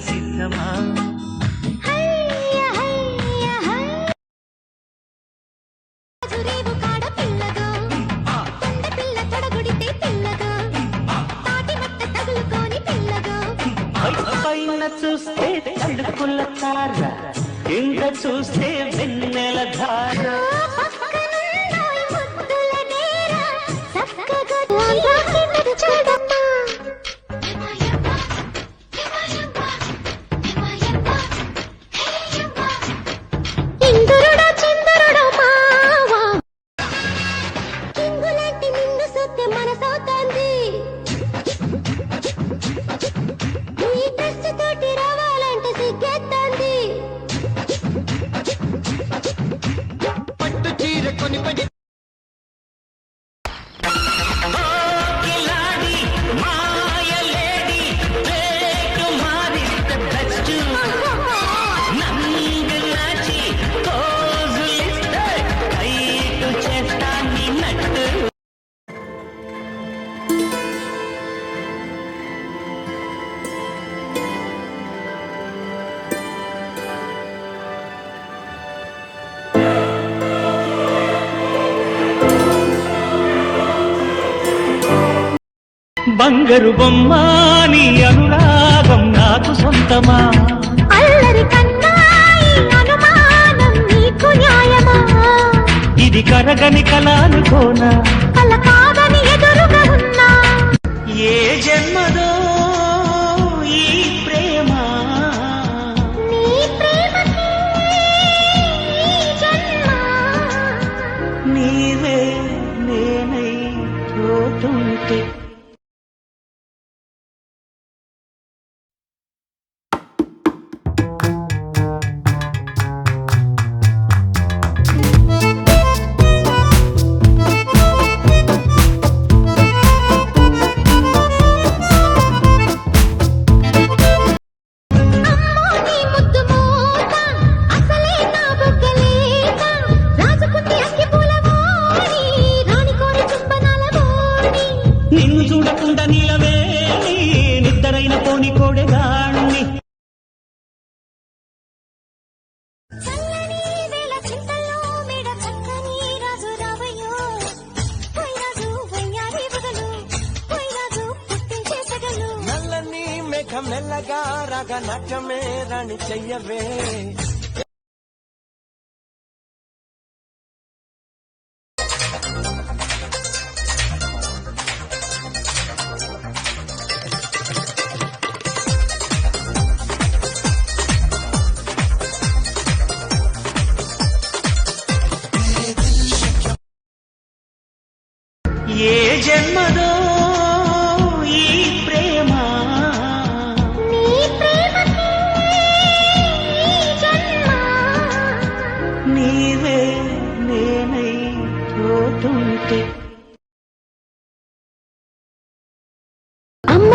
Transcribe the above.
సిద్ధమా? చూస్తే తడుకుల తార కింద చూస్తే వెన్నెల ధార. బంగారు బొమ్మ నీ అనురాగం నాకు సొంతమా? అల్లరి ఇది కరగని కళ అనుకోనా? ఏ జన్మదో మేఘం మెల్లగా రాగ నాట్యమే రాణి చెయ్యవే. ఏ జన్మదో అంటుంటే అమ్మ